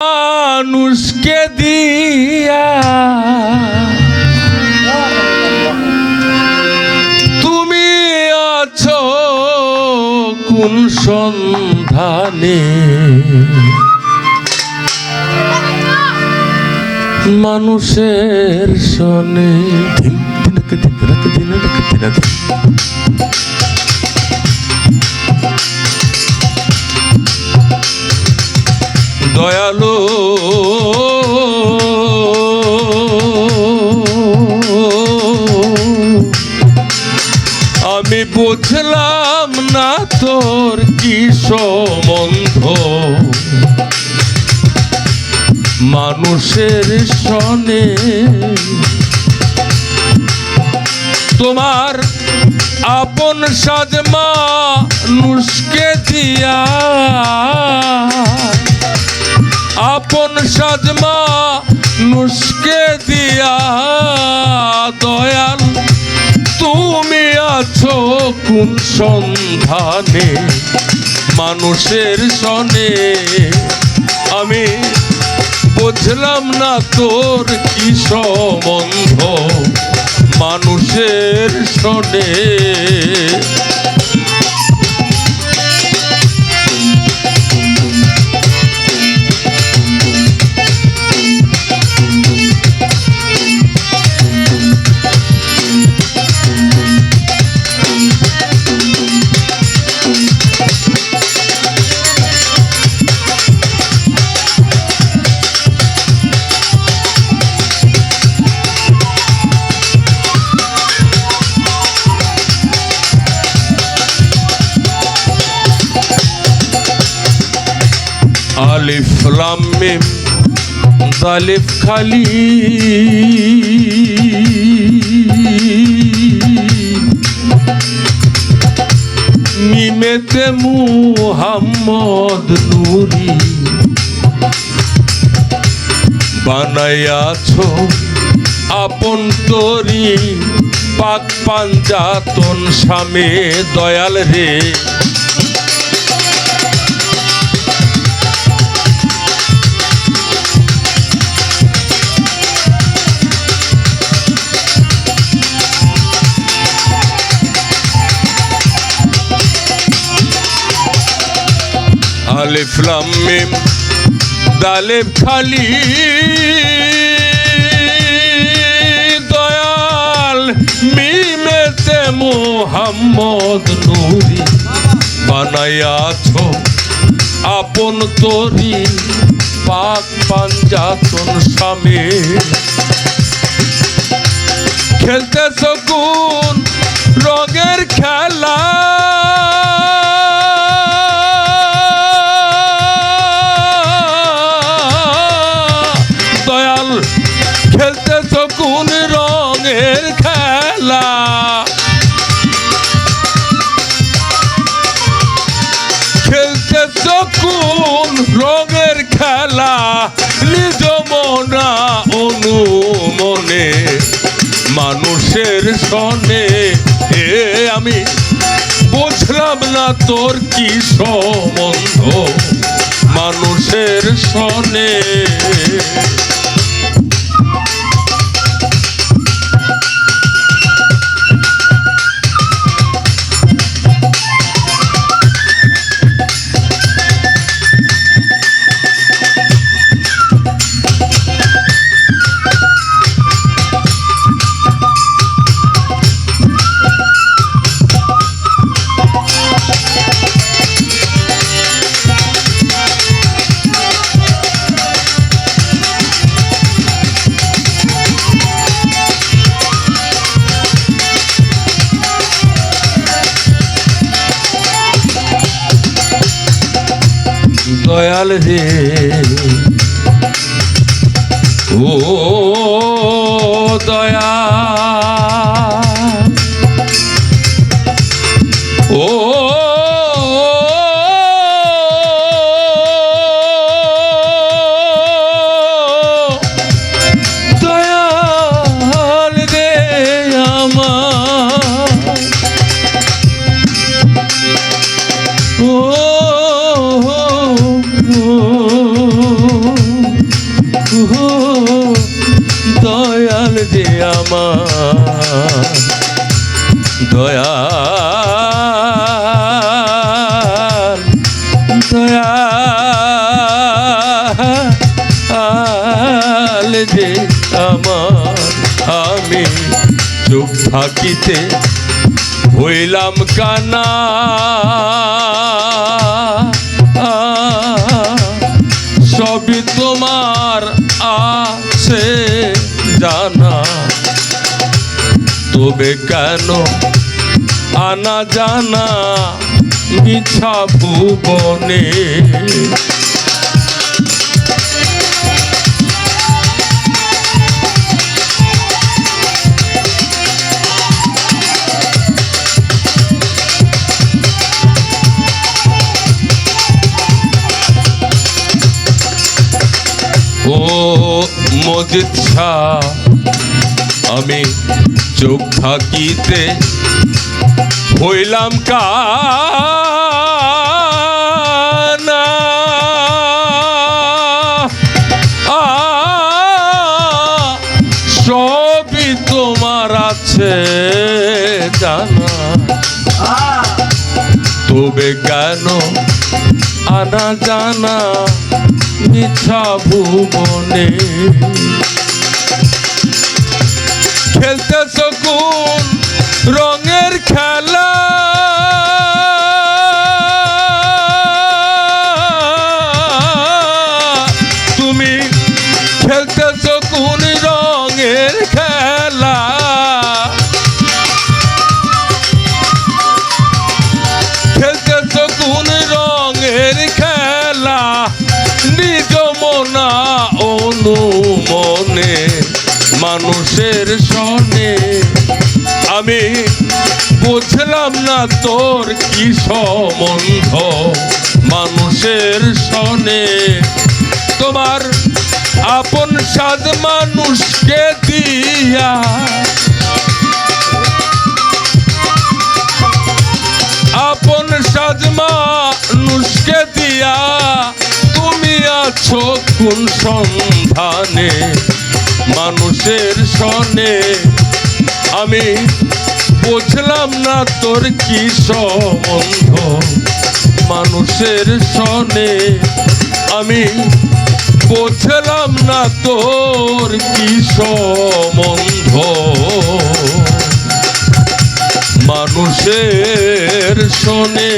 মানুষকে দিয়া। তুমি আছো কোন সন্ধানে? মানুষের সনে দিন রাখে দিন রাখে দিন দয়ালু। আমি বুঝলাম না তোর কি সম্বন্ধ। মানুষের সনে তোমার আপন সাজমা নুসকে দিয়া। আপন সাজমা নুসকে দিয়া দয়াল। তুমি আছো কোন সন্ধানে? মানুষের সনে। আমি বুঝলাম না তোর কি সম্বন্ধ। মানুষের সনে। দালিফ খালি। মিমেতে মুহাম্মদ নুরি। বানাইয়াছো আপন তরি। পাক পাঞ্জাতন স্বামী দয়াল রে। আলিফ লাম মিম দালেব খালি দয়াল মিমেতে মোহাম্মদ নুরি বানাইয়াছো আপন তরি পাক পাঞ্জাতন স্বামী। খেলতেছ কোন রঙের খেলা? মানুষের সনে। এ আমি বুঝলাম না তোর কি সম্বন্ধ। মানুষের সনে। দয়াল রে ও দয়া ও দয়াল যে আমার, দয়াল দয়াল যে আমার। আমি চোখ থাকিতে হইলাম কানা। সবই তোমার আছে জানা। তবে কেন আনা জানা মিছা ভুবনে? মজিদ আমি চোখ থাকিতে হইলাম আ, সবই তোমার আছে জানা। তবে কেন আনা জানা? মিছা ভুবনে। খেলতেছ কোন রঙের খেলা? তুমি খেলতেছ অনুমনে মানুষের সনে আমি বুঝলাম না তোর কি সম্বন্ধ। মানুষের সনে তোমার আপন সাজ মানুষকে দিয়া। আপন সাজমা নুসকে দিয়া, তুমি আছো কোন সন্ধানে? মানুষের সনে আমি বুঝলাম না তোর কি সম্বন্ধ। মানুষের সনে আমি বুঝলাম না তোর কি সম্বন্ধ। মানুষের শোনে।